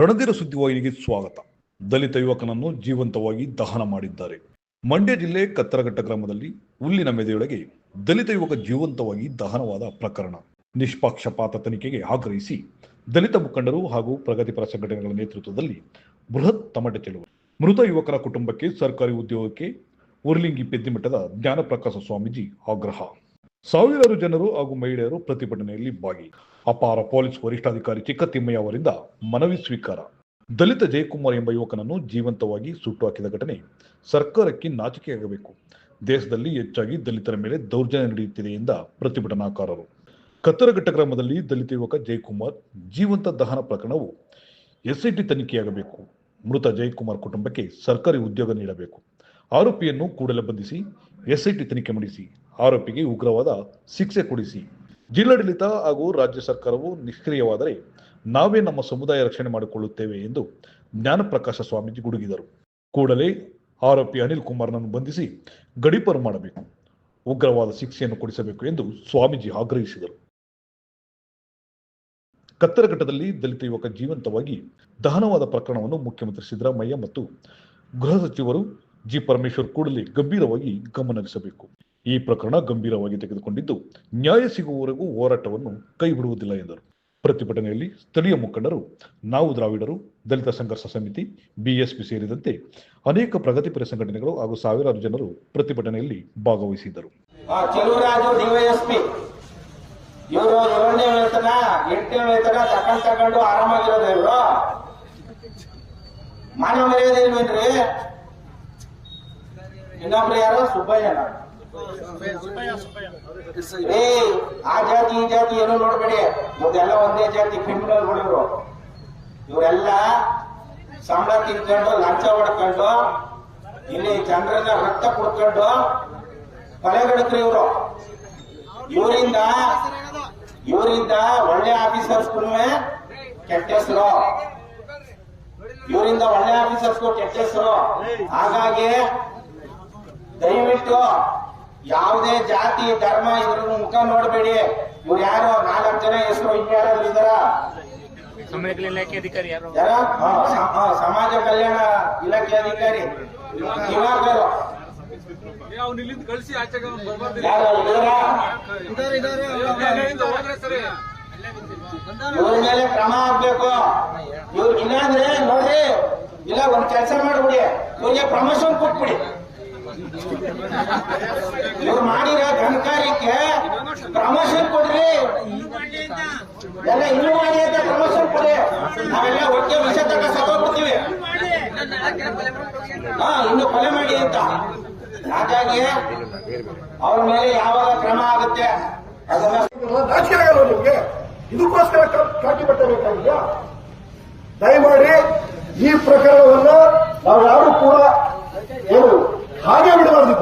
ರಣಧೀರ ಸುದ್ದಿವಾಹಿನಿಗೆ ಸ್ವಾಗತ. ದಲಿತ ಯುವಕನನ್ನು ಜೀವಂತವಾಗಿ ದಹನ ಮಾಡಿದ್ದಾರೆ. ಮಂಡ್ಯ ಜಿಲ್ಲೆ ಕತ್ತರಘಟ್ಟ ಗ್ರಾಮದಲ್ಲಿ ಹುಲ್ಲಿನ ಮೆದೆಯೊಳಗೆ ದಲಿತ ಯುವಕ ಜೀವಂತವಾಗಿ ದಹನವಾದ ಪ್ರಕರಣ. ನಿಷ್ಪಕ್ಷಪಾತ ತನಿಖೆಗೆ ಆಗ್ರಹಿಸಿ ದಲಿತ ಮುಖಂಡರು ಹಾಗೂ ಪ್ರಗತಿಪರ ಸಂಘಟನೆಗಳ ನೇತೃತ್ವದಲ್ಲಿ ಬೃಹತ್ ತಮಟೆ ಚೆಲುವ. ಮೃತ ಯುವಕರ ಕುಟುಂಬಕ್ಕೆ ಸರ್ಕಾರಿ ಉದ್ಯೋಗಕ್ಕೆ ಉರ್ಲಿಂಗಿ ಪೆದ್ದಿಮಠದ ಜ್ಞಾನಪ್ರಕಾಶ ಸ್ವಾಮೀಜಿ ಆಗ್ರಹ. ಸಾವಿರಾರು ಜನರು ಹಾಗೂ ಮಹಿಳೆಯರು ಪ್ರತಿಭಟನೆಯಲ್ಲಿ ಭಾಗಿ ಅಪಾರ ಪೊಲೀಸ್ ವರಿಷ್ಠಾಧಿಕಾರಿ ಚಿಕ್ಕತಿಮ್ಮಯ್ಯ ಅವರಿಂದ ಮನವಿ ಸ್ವೀಕಾರ. ದಲಿತ ಜಯಕುಮಾರ್ ಎಂಬ ಯುವಕನನ್ನು ಜೀವಂತವಾಗಿ ಸುಟ್ಟು ಹಾಕಿದ ಘಟನೆ ಸರ್ಕಾರಕ್ಕೆ ನಾಚಿಕೆಯಾಗಬೇಕು. ದೇಶದಲ್ಲಿ ಹೆಚ್ಚಾಗಿ ದಲಿತರ ಮೇಲೆ ದೌರ್ಜನ್ಯ ನಡೆಯುತ್ತಿದೆ ಎಂದ ಪ್ರತಿಭಟನಾಕಾರರು. ಕತ್ತರಘಟ್ಟ ಗ್ರಾಮದಲ್ಲಿ ದಲಿತ ಯುವಕ ಜಯಕುಮಾರ್ ಜೀವಂತ ದಹನ ಪ್ರಕರಣವು ಎಸ್ಐಟಿ ತನಿಖೆಯಾಗಬೇಕು. ಮೃತ ಜಯಕುಮಾರ್ ಕುಟುಂಬಕ್ಕೆ ಸರ್ಕಾರಿ ಉದ್ಯೋಗ ನೀಡಬೇಕು. ಆರೋಪಿಯನ್ನು ಕೂಡಲೇ ಬಂಧಿಸಿ ಎಸ್ಐಟಿ ತನಿಖೆ ಮಾಡಿಸಿ ಆರೋಪಿಗೆ ಉಗ್ರವಾದ ಶಿಕ್ಷೆ ಕೊಡಿಸಿ. ಜಿಲ್ಲಾಡಳಿತ ಹಾಗೂ ರಾಜ್ಯ ಸರ್ಕಾರವು ನಿಷ್ಕ್ರಿಯವಾದರೆ ನಾವೇ ನಮ್ಮ ಸಮುದಾಯ ರಕ್ಷಣೆ ಮಾಡಿಕೊಳ್ಳುತ್ತೇವೆ ಎಂದು ಜ್ಞಾನಪ್ರಕಾಶ ಸ್ವಾಮೀಜಿ ಗುಡುಗಿದರು. ಕೂಡಲೇ ಆರೋಪಿ ಅನಿಲ್ ಕುಮಾರ್ನನ್ನು ಬಂಧಿಸಿ ಗಡಿಪಾರು ಮಾಡಬೇಕು, ಉಗ್ರವಾದ ಶಿಕ್ಷೆಯನ್ನು ಕೊಡಿಸಬೇಕು ಎಂದು ಸ್ವಾಮೀಜಿ ಆಗ್ರಹಿಸಿದರು. ಕತ್ತರಘಟ್ಟದಲ್ಲಿ ದಲಿತ ಯುವಕ ಜೀವಂತವಾಗಿ ದಹನವಾದ ಪ್ರಕರಣವನ್ನು ಮುಖ್ಯಮಂತ್ರಿ ಸಿದ್ದರಾಮಯ್ಯ ಮತ್ತು ಗೃಹ ಸಚಿವರು ಜಿ ಪರಮೇಶ್ವರ್ ಕೂಡಲೇ ಗಂಭೀರವಾಗಿ ಗಮನಹರಿಸಬೇಕು. ಈ ಪ್ರಕರಣ ಗಂಭೀರವಾಗಿ ತೆಗೆದುಕೊಂಡಿದ್ದು, ನ್ಯಾಯ ಸಿಗುವವರೆಗೂ ಹೋರಾಟವನ್ನು ಕೈಬಿಡುವುದಿಲ್ಲ ಎಂದರು. ಪ್ರತಿಭಟನೆಯಲ್ಲಿ ಸ್ಥಳೀಯ ಮುಖಂಡರು, ನಾವು ದ್ರಾವಿಡರು, ದಲಿತ ಸಂಘರ್ಷ ಸಮಿತಿ, ಬಿಎಸ್ಪಿ ಸೇರಿದಂತೆ ಅನೇಕ ಪ್ರಗತಿಪರ ಸಂಘಟನೆಗಳು ಹಾಗೂ ಸಾವಿರಾರು ಜನರು ಪ್ರತಿಭಟನೆಯಲ್ಲಿ ಭಾಗವಹಿಸಿದ್ದರು. ಮಾನವ ಮರ್ಯಾದೆ ಇಲ್ವೇನ್ರಿ? ಇನ್ನೊಬ್ರು ಯಾರು? ಸುಬ್ಬಯ್ಯನ ಆ ಜಾತಿ, ಈ ಜಾತಿ ಏನು ನೋಡ್ಬೇಡಿ. ಇವರೆಲ್ಲ ಒಂದೇ ಜಾತಿ ಕ್ರಿಮಿನಲ್ ಇವರು ಇವರೆಲ್ಲ ಸಂಬಳ ತಿನ್ಕೊಂಡು ಲಂಚ ಹೊಡ್ಕೊಂಡು, ಇಲ್ಲಿ ಜನರನ್ನ ರಕ್ತ ಕುಡ್ಕೊಂಡು ಕೊಲೆಗಡಕ್ರಿ ಇವರು. ಇವರಿಂದ ಇವರಿಂದ ಒಳ್ಳೆ ಆಫೀಸರ್ಸ್ಗೂ ಕೆಟ್ಟ ಹೆಸರು. ಇವರಿಂದ ಒಳ್ಳೆ ಆಫೀಸರ್ಸ್ಗೂ ಕೆಟ್ಟ ಹೆಸರು. ಹಾಗಾಗಿ ದಯವಿಟ್ಟು ಯಾವುದೇ ಜಾತಿ ಧರ್ಮ ಇದ್ರ ಮುಖ ನೋಡಬೇಡಿ. ಇವ್ರು ಯಾರು? ನಾಲ್ಕು ಜನ ಹೆಸರು ಇನ್ಯಾರಾದ್ರು ಇದಾರ ಸಮಯ ಇಲಾಖೆ ಅಧಿಕಾರಿ ಯಾರು? ಯಾರ? ಹಾ, ಸ- ಹಾ, ಸಮಾಜ ಕಲ್ಯಾಣ ಇಲಾಖೆ ಅಧಿಕಾರಿ. ದಿವಾಕರು. ಕಳಿಸಿ ಸರಿ ಇವ್ರ ಮೇಲೆ ಕ್ರಮ ಆಗ್ಬೇಕು. ಇವ್ರು ಇಲ್ಲಾಂದ್ರೆ ನೋಡ್ರಿ ಇಲ್ಲ ಒಂದ್ ಕೆಲಸ ಮಾಡ್ಬಿಡಿ. ಇವ್ರಿಗೆ ಪ್ರಮೋಷನ್ ಕೊಟ್ಬಿಡಿ. ಇವ್ರು ಮಾಡಿರೋ ಘನಕಾರ್ಯಕ್ಕೆ ಪ್ರಮೋಷನ್ ಕೊಡ್ರಿ. ಎಲ್ಲ ಇನ್ನು ಮಾಡಿ ಅಂತ ಪ್ರಮೋಷನ್ ಕೊಡಿ ನಾವೆಲ್ಲ ಒಟ್ಟಿಗೆ ವಿಷ ತಕ್ಕ ಸತ್ತೋಗ್ಬಿಡ್ತೀವಿ. ಹಾ, ಇನ್ನು ಕೊಲೆ ಮಾಡಿ ಅಂತ. ಹಾಗಾಗಿ ಅವ್ರ ಮೇಲೆ ಯಾವಾಗ ಕ್ರಮ ಆಗುತ್ತೆ ನಾಚಿಕೆ ಆಗಲ್ಲ ನಿಮ್ಗೆ ಇದಕ್ಕೋಸ್ಕರ ಕಾಟಿ ಬಟ್ಟಬೇಕಾಗಿದೆಯಾ ಬಟ್ಟೆ ಬೇಕಾಗಿದ್ಯಾ ದಯಮಾಡಿ ಈ ಪ್ರಕರಣವನ್ನು ನಾವು ಯಾರು ಕೂಡ ಹಾಗೆ ಬಿಡಬಾರ್ದು.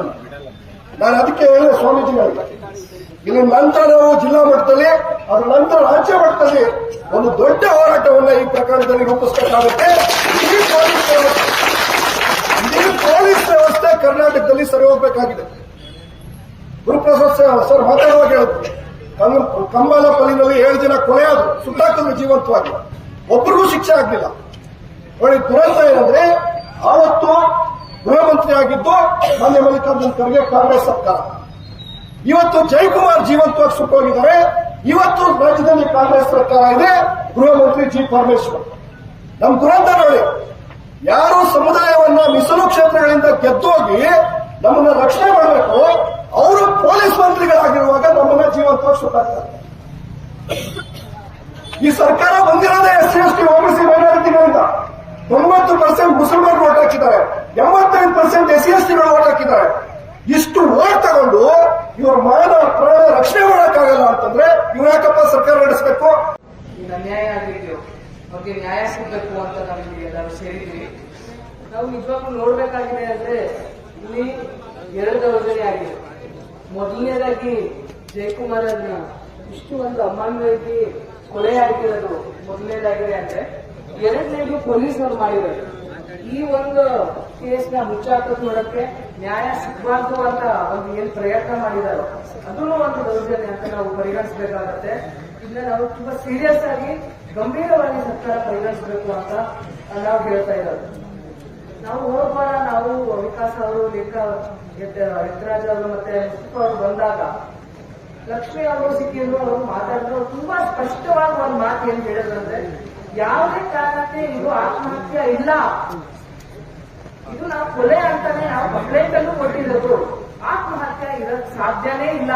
ನಾನು ಅದಕ್ಕೆ ಹೇಳಿದೆ ಸ್ವಾಮೀಜಿಗಳಿಗೆ ಇನ್ನು ನಂತರ ನಾವು ಜಿಲ್ಲಾ ಮಟ್ಟದಲ್ಲಿ, ಅದರ ನಂತರ ರಾಜ್ಯ ಮಟ್ಟದಲ್ಲಿ ಒಂದು ದೊಡ್ಡ ಹೋರಾಟವನ್ನ ಈ ಪ್ರಕರಣದಲ್ಲಿ ರೂಪಿಸಬೇಕಾಗುತ್ತೆ. ಇಡೀ ಪೊಲೀಸ್ ವ್ಯವಸ್ಥೆ. ಕರ್ನಾಟಕದಲ್ಲಿ ಸರಿ ಹೋಗಬೇಕಾಗಿದೆ. ಗುರುಪ್ರಸಾದ್ ಸರ್ ಮಾತಾಡುವಾಗ ಹೇಳಿದ್ರು ಕಂಬಾಲ ಪಲ್ಲಿನಲ್ಲಿ ಏಳು ಜನ ಕೊಲೆಯಾದ್ರು ಸುಟ್ಟಾಕಿದ್ರು ಜೀವಂತವಾಗಿ. ಒಬ್ಬರಿಗೂ ಶಿಕ್ಷೆ ಆಗಲಿಲ್ಲ. ನೋಡಿ ದುರಂತ ಏನಂದ್ರೆ ಆಗಿದ್ದು ಮಾನ್ಯ ಮಲ್ಲಿಕಾರ್ಜುನ್ ಖರ್ಗೆ ಕಾಂಗ್ರೆಸ್ ಸರ್ಕಾರ. ಇವತ್ತು ಜಯಕುಮಾರ್ ಜೀವಂತವಾಗಿ ಸುಟ್ಟೋಗಿದ್ದಾರೆ. ಇವತ್ತು ರಾಜ್ಯದಲ್ಲಿ ಕಾಂಗ್ರೆಸ್ ಸರ್ಕಾರ ಇದೆ. ಗೃಹ ಮಂತ್ರಿ ಜಿ ಪರಮೇಶ್ವರ್. ನಮ್ ದುರಂತ ನೋಡಿ ಯಾರು ಸಮುದಾಯವನ್ನ ಮೀಸಲು ಕ್ಷೇತ್ರಗಳಿಂದ ಗೆದ್ದೋಗಿ ನಮ್ಮನ್ನ ರಕ್ಷಣೆ ಮಾಡಬೇಕು, ಅವರು ಪೊಲೀಸ್ ಮಂತ್ರಿಗಳಾಗಿರುವಾಗ ನಮ್ಮನ್ನ ಜೀವಂತವಾಗಿ ಸುಟ್ಟಾಗ್ತಾರೆ ಈ ಸರ್ಕಾರ ಬಂದಿರೋದೇ S C S T OBC ಮೈನಾರಿಟಿಗಳಿಂದ. ತೊಂಬತ್ತು ಪರ್ಸೆಂಟ್ ಮುಸಲ್ಮಾನರು ಓಟ್ ಹಾಕಿದ್ದಾರೆ. ಎಂಬತ್ತೈದು ಪರ್ಸೆಂಟ್ ಎಸ್ ಸಿ ಎಸ್ ಟಿಗಳು ಓಟ್ ಹಾಕಿದ್ದಾರೆ ಇಷ್ಟು ಓಟ್ ತಗೊಂಡು ಇವರ ಮಾನ ಪ್ರಾಣ ರಕ್ಷಣೆ ಮಾಡೋಕ್ಕಾಗಲ್ಲ ಅಂತಂದ್ರೆ ಯಾಕಪ್ಪ ಸರ್ಕಾರ ನಡೆಸಬೇಕು? ಅನ್ಯಾಯ ಆಗಿದ್ಯೋ ಅವ್ರಿಗೆ ನ್ಯಾಯ ಸಿಗಬೇಕು ಅಂತ ನಾವು ಎಲ್ಲರೂ ಸೇರಿದ್ವಿ ನಾವು ನಿಜವಾಗ್ಲೂ ನೋಡ್ಬೇಕಾಗಿದೆ ಅಂದ್ರೆ ಇಲ್ಲಿ ಎರಡು ದೌರ್ಜನ್ಯ ಆಗಿದೆ. ಮೊದಲನೇದಾಗಿ ಜಯಕುಮಾರ್ ಅನ್ನ ಇಷ್ಟು ಒಂದು ಅಮಾನ್ಯವಾಗಿ ಕೊಲೆ ಆಗಿರೋದು ಮೊದಲನೇದಾಗಿದೆ ಅಂದ್ರೆ ಎರಡನೇದು ಪೊಲೀಸ್ನವ್ರು ಮಾಡಿರೋದು. ಈ ಒಂದು ಕೇಸ್ನ ಮುಚ್ಚಾಕೋದ್ ನೋಡಕ್ಕೆ ನ್ಯಾಯ ಸಿಗಬಾರ್ದು ಅಂತ ಒಂದು ಏನ್ ಪ್ರಯತ್ನ ಮಾಡಿದಾರೋ ಅದೂ ಒಂದು ದೌರ್ಜನ್ಯ ಅಂತ ನಾವು ಪರಿಗಣಿಸಬೇಕಾಗತ್ತೆ. ಇದನ್ನ ನಾವು ತುಂಬಾ ಸೀರಿಯಸ್ ಆಗಿ ಗಂಭೀರವಾಗಿ ಸರ್ಕಾರ ಪರಿಗಣಿಸಬೇಕು ಅಂತ ನಾವು ಹೇಳ್ತಾ ಇರೋದು. ನಾವು ಹೋದ್ವಾರ ನಾವು ವಿಕಾಸ್ ಅವರು ಲೇಖ ಯತ್ರಾಜ್ ಅವರು ಮತ್ತೆ ಅವರು ಬಂದಾಗ ಲಕ್ಷ್ಮಿ ಅವರು ಸಿಕ್ಕಿದ್ರು ಅವರು ಮಾತಾಡಿದ್ರು. ತುಂಬಾ ಸ್ಪಷ್ಟವಾಗಿ ಒಂದು ಮಾತು ಏನ್ ಹೇಳಿದ್ರಂದ್ರೆ ಯಾವುದೇ ಕಾರಣಕ್ಕೆ ಇದು ಆತ್ಮಹತ್ಯೆ ಇಲ್ಲ. ಇದು ನಾವು ಕೊಲೆ ಅಂತಾನೆ ನಾವು ಕಂಪ್ಲೇಂಟ್ ಅನ್ನು ಕೊಟ್ಟಿರೋದು. ಆತ್ಮಹತ್ಯೆ ಇರೋಕ್ ಸಾಧ್ಯನೇ ಇಲ್ಲ.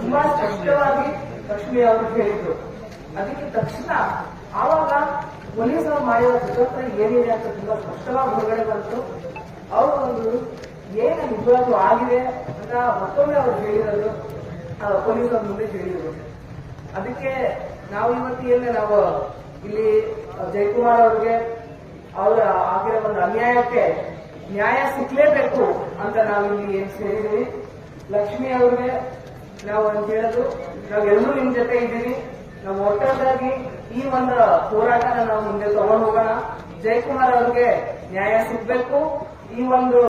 ತುಂಬಾ ಸ್ಪಷ್ಟವಾಗಿ ಲಕ್ಷ್ಮಿ ಅವರು ಹೇಳಿದ್ರು. ಅದಕ್ಕೆ ತಕ್ಷಣ ಆವಾಗ ಪೊಲೀಸರು ಮಾಡಿರೋ ಕುತಂತ್ರ ಏನಿದೆ ಅಂತ ತುಂಬಾ ಸ್ಪಷ್ಟವಾಗಿ ಹೊರಗಡೆ ಬಂತು. ಅವರು ಒಂದು, ಏನು ನಿಜವಾಗ್ಲೂ ಆಗಿದೆ? ಅಂತ ಮತ್ತೊಮ್ಮೆ ಅವ್ರು ಹೇಳಿರೋದು. ಪೊಲೀಸರ ಮುಂದೆ ಹೇಳಿದ್ರು. ಅದಕ್ಕೆ ನಾವು ಇವತ್ತು ನಾವು ಇಲ್ಲಿ ಜಯಕುಮಾರ್ ಅವ್ರಿಗೆ ಅವರ ಆಗಿರೋ ಒಂದು ಅನ್ಯಾಯಕ್ಕೆ ನ್ಯಾಯ ಸಿಗ್ಲೇಬೇಕು ಅಂತ ನಾವು ಇಲ್ಲಿ ಏನ್ ಸೇರಿದೀವಿ ಲಕ್ಷ್ಮಿ ಅವ್ರಿಗೆ ನಾವು ಅಂತ ಹೇಳೋದು ನಾವೆಲ್ಲರೂ ನಿಮ್ ಜೊತೆ ಇದ್ದೀವಿ. ನಾವು ಒಟ್ಟಾಗಿ ಈ ಒಂದು ಹೋರಾಟನ ನಾವು ಮುಂದೆ ತಗೊಂಡು ಹೋಗೋಣ. ಜಯಕುಮಾರ್ ಅವ್ರಿಗೆ ನ್ಯಾಯ ಸಿಗ್ಬೇಕು. ಈ ಒಂದು